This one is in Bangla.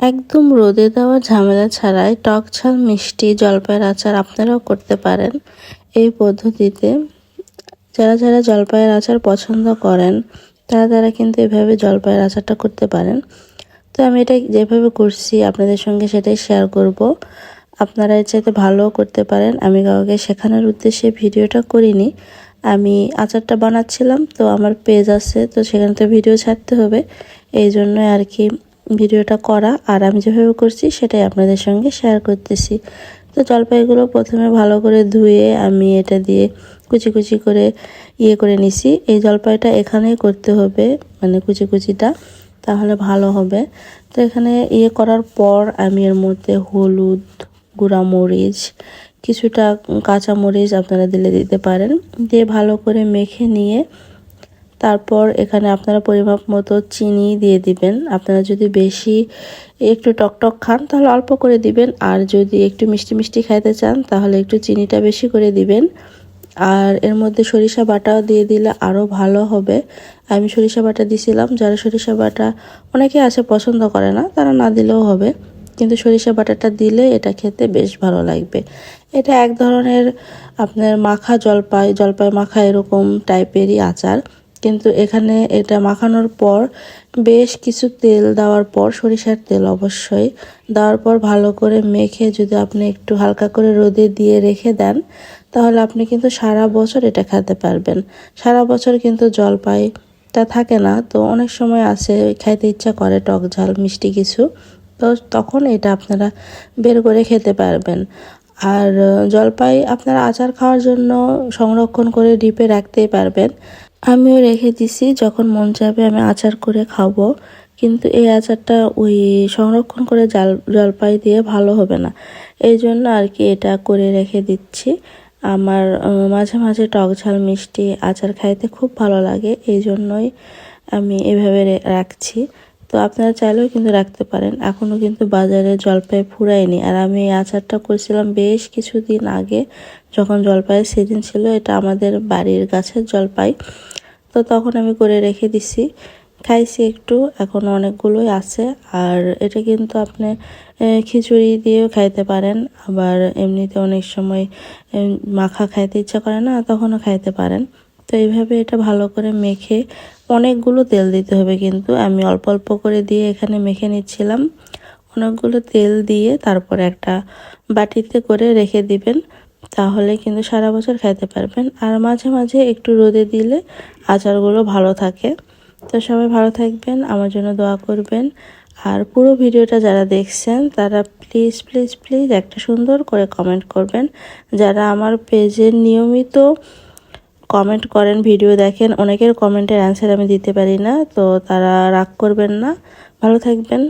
একদম রোদে দেওয়া ঝামেলা ছাড়াই টক ঝাল, মিষ্টি, জলপাইয়ের আচার আপনারাও করতে পারেন এই পদ্ধতিতে। যারা যারা জলপাইয়ের আচার পছন্দ করেন, তারা তারা কিন্তু এভাবে জলপাইয়ের আচারটা করতে পারেন। তো আমি এটা যেভাবে করছি, আপনাদের সঙ্গে সেটাই শেয়ার করব। আপনারা এর চাইতে ভালোও করতে পারেন। আমি কাউকে শেখানোর উদ্দেশ্যে ভিডিওটা করিনি। আমি আচারটা বানাচ্ছিলাম, তো আমার পেজ আছে, তো সেখানে তো ভিডিও ছাড়তে হবে। এই জন্যই আর কি ভিডিওটা করা আর আমি যেভাবে করছি সেটাই আপনাদের সঙ্গে শেয়ার করতেছি। তো জলপাইগুলো প্রথমে ভালো করে ধুয়ে আমি এটা দিয়ে কুচি কুচি করে ইয়ে করে নিছি। এই জলপাইটা এখানেই করতে হবে মানে কুচি কুচিটা, তাহলে ভালো হবে। তো এখানে ইয়ে করার পর আমি এর মধ্যে হলুদ, গুঁড়া মরিচ, কিছুটা কাঁচা মরিচ আপনারা দিলে দিতে পারেন। দিয়ে ভালো করে মেখে নিয়ে তারপর এখানে আপনারা পরিমাপ মতো চিনি দিয়ে দিবেন। আপনারা যদি বেশি একটু টকটক খান, তাহলে অল্প করে দিবেন। আর যদি একটু মিষ্টি মিষ্টি খাইতে চান, তাহলে একটু চিনিটা বেশি করে দিবেন। আর এর মধ্যে সরিষা বাটাও দিয়ে দিলে আরও ভালো হবে। আমি সরিষা বাটা দিছিলাম। যারা সরিষা বাটা অনেকে আছে পছন্দ করে না, তারা না দিলেও হবে। কিন্তু সরিষা বাটাটা দিলে এটা খেতে বেশ ভালো লাগবে। এটা এক ধরনের আপনার মাখা জলপাই জলপাই মাখা এরকম টাইপেরই আচার। কিন্তু এখানে এটা মাখানোর পর বেশ কিছু তেল দেওয়ার পর সরিষার তেল অবশ্যই দেওয়ার পর ভালো করে মেখে যদি আপনি একটু হালকা করে রোদে দিয়ে রেখে দেন, তাহলে আপনি কিন্তু সারা বছর এটা খেতে পারবেন। সারা বছর কিন্তু জলপাইটা থাকে না, তো অনেক সময় আছে, খাইতে ইচ্ছা করে টক ঝাল, মিষ্টি কিছু, তো তখন এটা আপনারা বের করে খেতে পারবেন। আর জলপাই আপনারা আচার খাওয়ার জন্য সংরক্ষণ করে ডিপে রাখতেই পারবেন। আমিও রেখে দিছি, যখন মন চাবে আমি আচার করে খাব। কিন্তু এই আচারটা ওই সংরক্ষণ করে জাল, জলপাই দিয়ে ভালো হবে না। এই জন্য আর কি এটা করে রেখে দিচ্ছি। আমার মাঝে মাঝে টক ঝাল মিষ্টি আচার খাইতে খুব ভালো লাগে। এই জন্যই আমি এভাবে রাখছি। তো আপনারা চাইলেও কিন্তু রাখতে পারেন। এখনও কিন্তু বাজারে জলপাই ফুরায়নি। আর আমি এই আচারটা করেছিলাম বেশ কিছুদিন আগে, যখন জলপাইয়ের সিজন ছিল, এটা আমাদের বাড়ির গাছের জলপাই। তো তখন আমি করে রেখে দিছি। খাইছি একটু, এখন অনেকগুলোই আছে। আর এটা কিন্তু আপনি খিচুড়ি দিয়েও খাইতে পারেন। আবার এমনিতে অনেক সময় মাখা খাইতে ইচ্ছা করে না, তখনও খাইতে পারেন। তো এইভাবে এটা ভালো করে মেখে অনেকগুলো তেল দিতে হবে কিন্তু। আমি অল্প অল্প করে দিয়ে এখানে মেখে নিচ্ছিলাম। অনেকগুলো তেল দিয়ে তারপর একটা বাটিতে করে রেখে দিবেন। তাহলে কিন্তু সারা বছর খাইতে পারবেন। আর মাঝে মাঝে একটু রোদে দিলে আচারগুলো ভালো থাকে। তো সবাই ভালো থাকবেন, আমার জন্য দোয়া করবেন। আর পুরো ভিডিওটা যারা দেখছেন, তারা প্লিজ প্লিজ প্লিজ একটা সুন্দর করে কমেন্ট করবেন। যারা আমার পেজের নিয়মিত কমেন্ট করেন ভিডিও দেখেন। অনেকের কমেন্টের অ্যান্সার আমি দিতে পারি না, তো তারা রাগ করবেন না। ভালো থাকবেন।